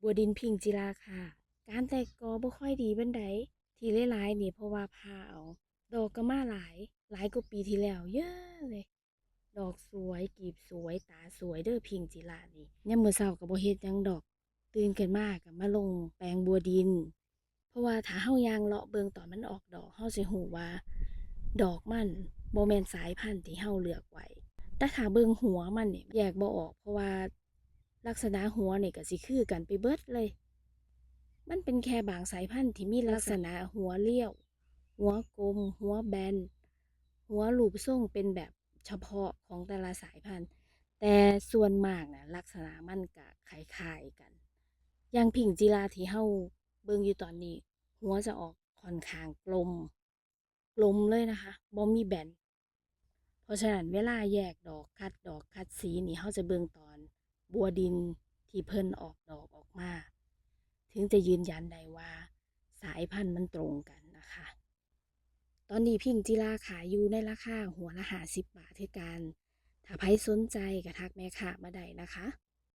บัวดินพิงจิราค่ะ การแตกกอบ่ค่อยดีบันไดที่หลายๆนี่เพราะว่าพาเอาดอกก็มาหลาย หลายกว่าปีที่แล้วเยอะเลย ดอกสวยกีบสวยตาสวยเด้อพิงจิรานี่ยามมื้อเช้าก็บ่เฮ็ดหยังดอก ตื่นขึ้นมาก็มาลงแปลงบัวดิน เพราะว่าถ้าเฮายางเลาะเบิ่งตอนมันออกดอกเฮาสิฮู้ว่า ดอกมันบ่แม่นสายพันธุ์ที่เฮาเลือกไว้แต่ถ้าเบิ่งหัวมันนี่แยกบ่ออกเพราะว่า ลักษณะหัวนี่ก็สิคือกันไปเบิดเลย มันเป็นแค่บางสายพันธุ์ที่มีลักษณะหัวเลี้ยว หัวกลม หัวแบน หัวรูปทรงเป็นแบบเฉพาะของแต่ละสายพันธุ์ แต่ส่วนมากน่ะลักษณะมันก็คล้ายๆกัน อย่างผิงจิราที่เฮาเบิ่งอยู่ตอนนี้ หัวจะออกค่อนข้างกลม กลมเลยนะคะบ่มีแบน เพราะฉะนั้นเวลาแยกดอกคัดดอกคัดสีนี่เฮาจะเบิ่งตอน บัวดินที่เพิ่นออกดอกออกมา ถึงจะยืนยันได้ว่าสายพันธุ์มันตรงกันนะคะ ตอนนี้พิงจิราขายอยู่ในราคาหัวละหาสิบบาทเท่ากัน ถ้าใครสนใจก็ทักแม่ค้ามาได้นะคะ